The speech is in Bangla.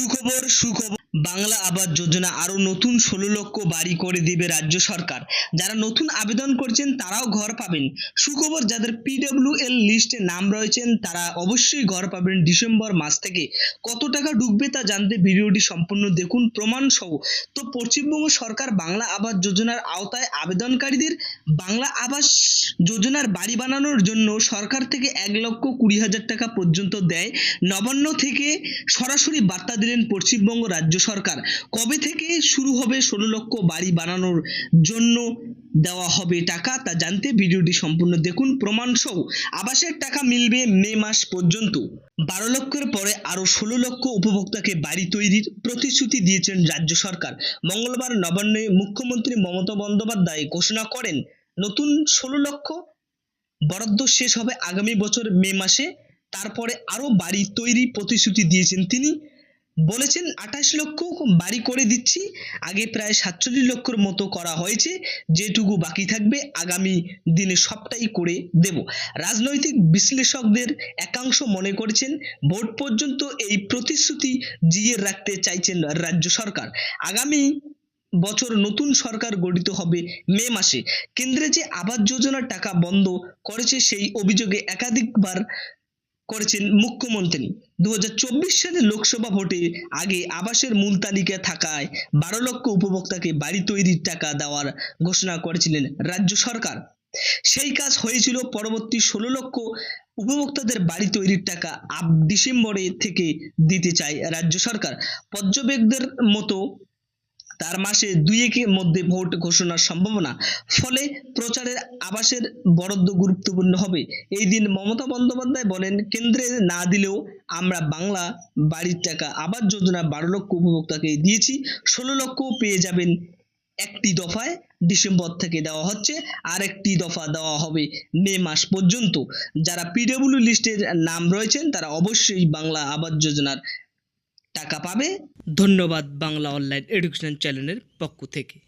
সুখবর সুখবর। বাংলা আবাস যোজনা আরও নতুন ষোলো লক্ষ বাড়ি করে দিবে রাজ্য সরকার। যারা নতুন আবেদন করছেন, তারাও ঘর পাবেন। সুখবর, যাদের পিডব্লিউ এল লিস্টে নাম রয়েছেন, তারা অবশ্যই ঘর পাবেন ডিসেম্বর মাস থেকে। কত টাকা ঢুকবে তা জানতে ভিডিওটি সম্পূর্ণ দেখুন প্রমাণ সহ তো পশ্চিমবঙ্গ সরকার বাংলা আবাস যোজনার আওতায় আবেদনকারীদের বাংলা আবাস যোজনার বাড়ি বানানোর জন্য সরকার থেকে এক লক্ষ কুড়ি হাজার টাকা পর্যন্ত দেয়। নবান্ন থেকে সরাসরি বার্তা দিলেন পশ্চিমবঙ্গ রাজ্য সরকার। কবে থেকে শুরু হবে ষোলো লক্ষ বাড়ি বানানোর জন্য দেওয়া হবে টাকা তা জানতে ভিডিওটি সম্পূর্ণ দেখুন। প্রমাণ সহ আবাসের টাকা মিলবে মে মাস পর্যন্ত। বারো লক্ষের পরে আরও ষোলো লক্ষ উপভোক্তাকে বাড়ি তৈরির প্রতিশ্রুতি দিয়েছেন রাজ্য সরকার। মঙ্গলবার নবান্নে মুখ্যমন্ত্রী মমতা বন্দ্যোপাধ্যায় ঘোষণা করেন নতুন ষোলো লক্ষ বরাদ্দ শেষ হবে আগামী বছর মে মাসে। তারপরে আরও বাড়ি তৈরি প্রতিশ্রুতি দিয়েছেন তিনি। বলেছেন, আঠাশ লক্ষ বাড়ি করে দিচ্ছি, আগে প্রায় সাতচল্লিশ লক্ষর মতো করা হয়েছে, যেটুকু বাকি থাকবে আগামী দিনে সবটাই করে দেব। রাজনৈতিক বিশ্লেষকদের একাংশ মনে করছেন, ভোট পর্যন্ত এই প্রতিশ্রুতি জিয়ে রাখতে চাইছেন রাজ্য সরকার। আগামী বছর নতুন সরকার গঠিত হবে মে মাসে। কেন্দ্রে যে আবাস যোজনার টাকা বন্ধ করেছে সেই অভিযোগে একাধিকবার করেছেন মুখ্যমন্ত্রী। দু সালে লোকসভা ভোটে আগে আবাসের মূল তালিকায় থাকায় বারো লক্ষ উপভোক্তাকে বাড়ি তৈরির টাকা দেওয়ার ঘোষণা করেছিলেন রাজ্য সরকার। সেই কাজ হয়েছিল পরবর্তী ষোলো লক্ষ উপভোক্তাদের বাড়ি তৈরির টাকা আপ ডিসেম্বরে থেকে দিতে চায় রাজ্য সরকার। পর্যবেক্ষকদের মতো তার মাসে দুয়েকের মধ্যে ভোট ঘোষণার সম্ভাবনা। ফলে প্রচারের আবাসের বরাদ্দ গুরুত্বপূর্ণ হবে। এই দিন মমতা বন্দ্যোপাধ্যায় বলেন, কেন্দ্রে না দিলেও আমরা বাংলা বাড়ির টাকা আবাস যোজনা বারো লক্ষ উপভোক্তাকে দিয়েছি, ষোলো লক্ষ পেয়ে যাবেন একটি দফায়। ডিসেম্বর থেকে দেওয়া হচ্ছে আর একটি দফা দেওয়া হবে মে মাস পর্যন্ত। যারা পিডব্লিউ লিস্টের নাম রয়েছেন, তারা অবশ্যই বাংলা আবাস যোজনার টাকা পাবে। ধন্যবাদ বাংলা অনলাইন এডুকেশন চ্যানেলের পক্ষ থেকে।